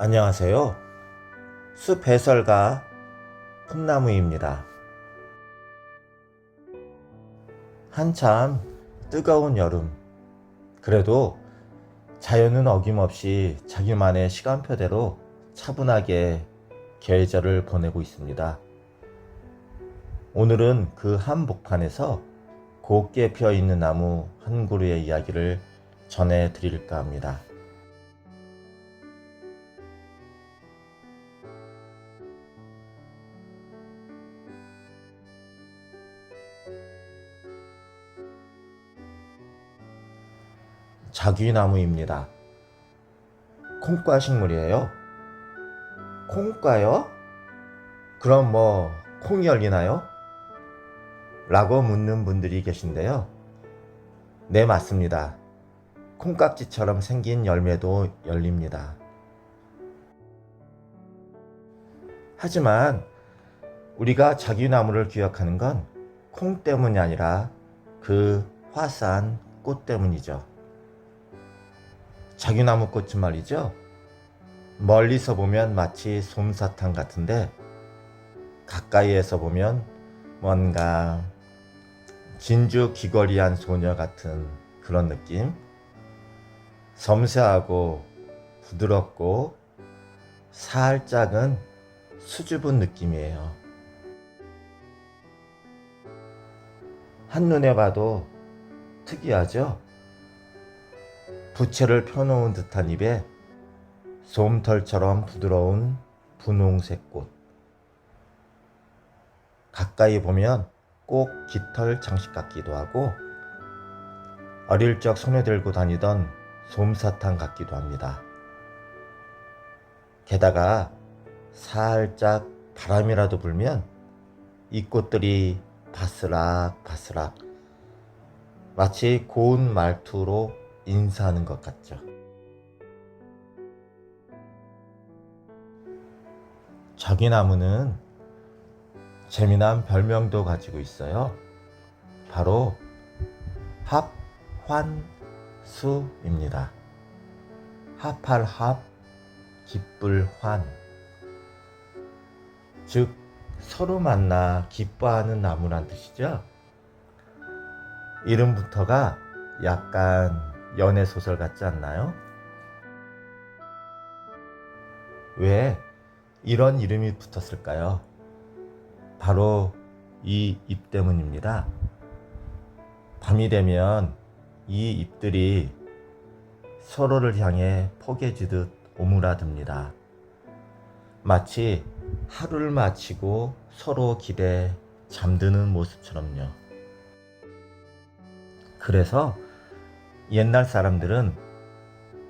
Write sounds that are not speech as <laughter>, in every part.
안녕하세요. 숲 해설가 풋나무입니다. 한참 뜨거운 여름. 그래도 자연은 어김없이 자기만의 시간표대로 차분하게 계절을 보내고 있습니다. 오늘은 그 한복판에서 곱게 피어 있는 나무 한 그루의 이야기를 전해 드릴까 합니다. 자귀나무입니다. 콩과 식물이에요. 콩과요? 그럼 뭐 콩이 열리나요? 라고 묻는 분들이 계신데요. 네, 맞습니다. 콩깍지처럼 생긴 열매도 열립니다. 하지만 우리가 자귀나무를 기억하는 건 콩 때문이 아니라 그 화사한 꽃 때문이죠. 자귀나무 꽃은 말이죠. 멀리서 보면 마치 솜사탕 같은데 가까이에서 보면 뭔가 진주 귀걸이한 소녀 같은 그런 느낌. 섬세하고 부드럽고 살짝은 수줍은 느낌이에요. 한눈에 봐도 특이하죠? 부채를 펴놓은 듯한 입에 솜털처럼 부드러운 분홍색 꽃. 가까이 보면 꼭 깃털 장식 같기도 하고 어릴 적 손에 들고 다니던 솜사탕 같기도 합니다. 게다가 살짝 바람이라도 불면 이 꽃들이 바스락 바스락 마치 고운 말투로 인사하는 것 같죠. 자기나무는 재미난 별명도 가지고 있어요. 바로 합환수입니다. 합할 합, 기쁠 환. 즉, 서로 만나 기뻐하는 나무란 뜻이죠. 이름부터가 약간 연애 소설 같지 않나요? 왜 이런 이름이 붙었을까요? 바로 이잎 때문입니다. 밤이 되면 이 잎들이 서로를 향해 포개지듯 오므라듭니다. 마치 하루를 마치고 서로 길에 잠드는 모습처럼요. 그래서 옛날 사람들은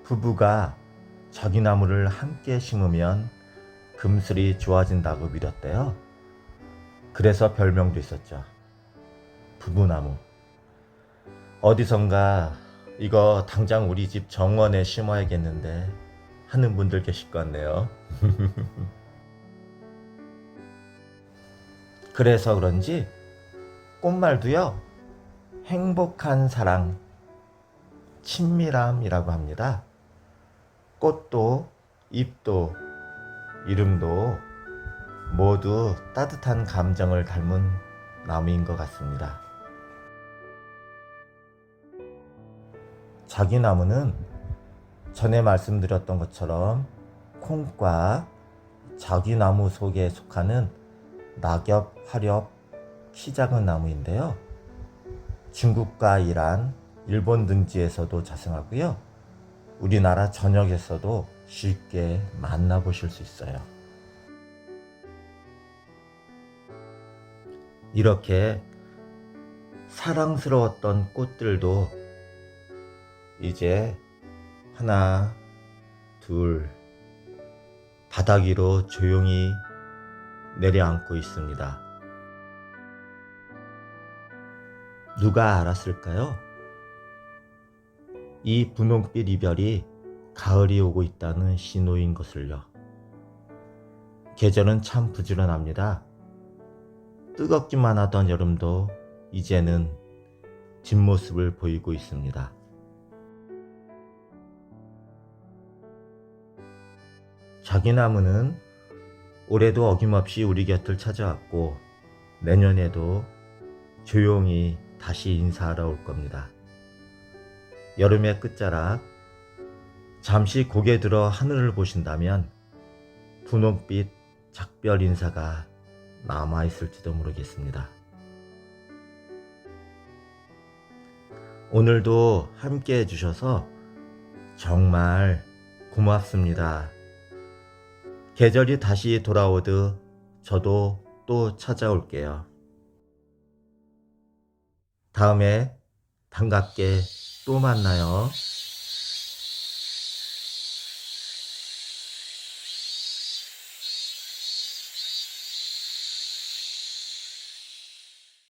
부부가 자기나무를 함께 심으면 금슬이 좋아진다고 믿었대요. 그래서 별명도 있었죠. 부부나무. 어디선가 이거 당장 우리 집 정원에 심어야겠는데 하는 분들 계실 것 같네요. <laughs> 그래서 그런지 꽃말도요, 행복한 사랑, 친밀함이라고 합니다. 꽃도, 잎도, 이름도 모두 따뜻한 감정을 닮은 나무인 것 같습니다. 자기 나무는 전에 말씀드렸던 것처럼 콩과 자기 나무 속에 속하는 낙엽, 화렵, 키 작은 나무인데요. 중국과 이란, 일본 등지에서도 자생하고요. 우리나라 전역에서도 쉽게 만나보실 수 있어요. 이렇게 사랑스러웠던 꽃들도 이제 하나, 둘, 바닥 위로 조용히 내려앉고 있습니다. 누가 알았을까요? 이 분홍빛 이별이 가을이 오고 있다는 신호인 것을요. 계절은 참 부지런합니다. 뜨겁기만 하던 여름도 이제는 뒷모습을 보이고 있습니다. 자기 나무는 올해도 어김없이 우리 곁을 찾아왔고 내년에도 조용히 다시 인사하러 올 겁니다. 여름의 끝자락 잠시 고개 들어 하늘을 보신다면 분홍빛 작별 인사가 남아 있을지도 모르겠습니다. 오늘도 함께 해주셔서 정말 고맙습니다. 계절이 다시 돌아오듯 저도 또 찾아올게요. 다음에 반갑게 또 만나요.